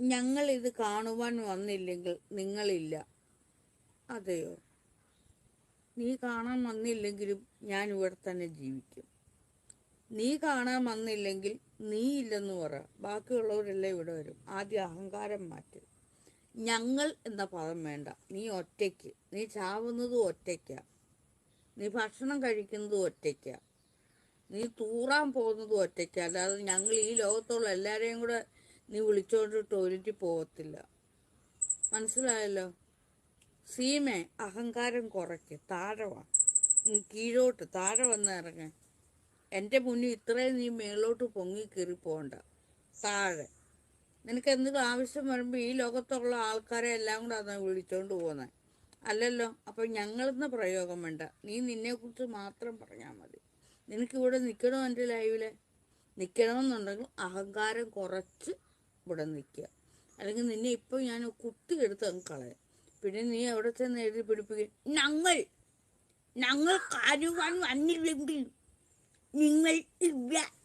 ഞങ്ങൾ ഇത് കാണുവാൻ വന്നില്ലെങ്കിൽ നിങ്ങളില്ല. അതെയോ? നീ കാണാൻ വന്നില്ലെങ്കിലും ഞാൻ ഇവിടെ തന്നെ ജീവിക്കും. നീ കാണാൻ വന്നില്ലെങ്കിൽ നീ ഇല്ലെന്ന് പറ. ബാക്കിയുള്ളവരെല്ലാം ഇവിടെ വരും. ആദ്യം അഹങ്കാരം മാറ്റും. ഞങ്ങൾ എന്ന പദം വേണ്ട. നീ ഒറ്റയ്ക്ക്. നീ ചാവുന്നതും ഒറ്റയ്ക്കാ. നീ ഭക്ഷണം കഴിക്കുന്നതും ഒറ്റയ്ക്കാ. നീ തൂറാൻ പോകുന്നതും ഒറ്റയ്ക്കാ. അല്ലാതെ ഞങ്ങൾ ഈ ലോകത്തുള്ള എല്ലാവരെയും കൂടെ നീ വിളിച്ചോണ്ട് ടോയ്ലറ്റിൽ പോകത്തില്ല മനസ്സിലായല്ലോ? സീമേ അഹങ്കാരം കുറയ്ക്ക്. താഴെ വാ. കീഴോട്ട്. താഴെ വന്ന് ഇറങ്ങ. എന്റെ മുന്നിൽ ഇത്രയും നീ മേളോട്ട് പൊങ്ങി കയറി പോകണ്ട താഴെ. നിനക്ക് എന്തെങ്കിലും ആവശ്യം വരുമ്പോൾ ഈ ലോകത്തുള്ള ആൾക്കാരെ എല്ലാം കൂടെ അതാണ് വിളിച്ചോണ്ട് പോകുന്നത് അല്ലല്ലോ? അപ്പം ഞങ്ങളെന്ന പ്രയോഗം വേണ്ട. നീ നിന്നെക്കുറിച്ച് മാത്രം പറഞ്ഞാൽ മതി. നിനക്കിവിടെ നിൽക്കണോ എന്റെ ലൈവിൽ? നിൽക്കണമെന്നുണ്ടെങ്കിൽ അഹങ്കാരം കുറച്ച് ഇവിടെ നിൽക്കുക. അല്ലെങ്കിൽ നിന്നെ ഇപ്പം ഞാൻ കുത്തിയെടുത്ത് അങ്ങ് കളയാം. പിന്നെ നീ അവിടെ ചെന്ന് എഴുതി പിടിപ്പിക്കും. ഞങ്ങൾ ഞങ്ങൾ കാര്യവാൻ വന്നില്ലെങ്കിൽ നിങ്ങൾ ഇല്ല.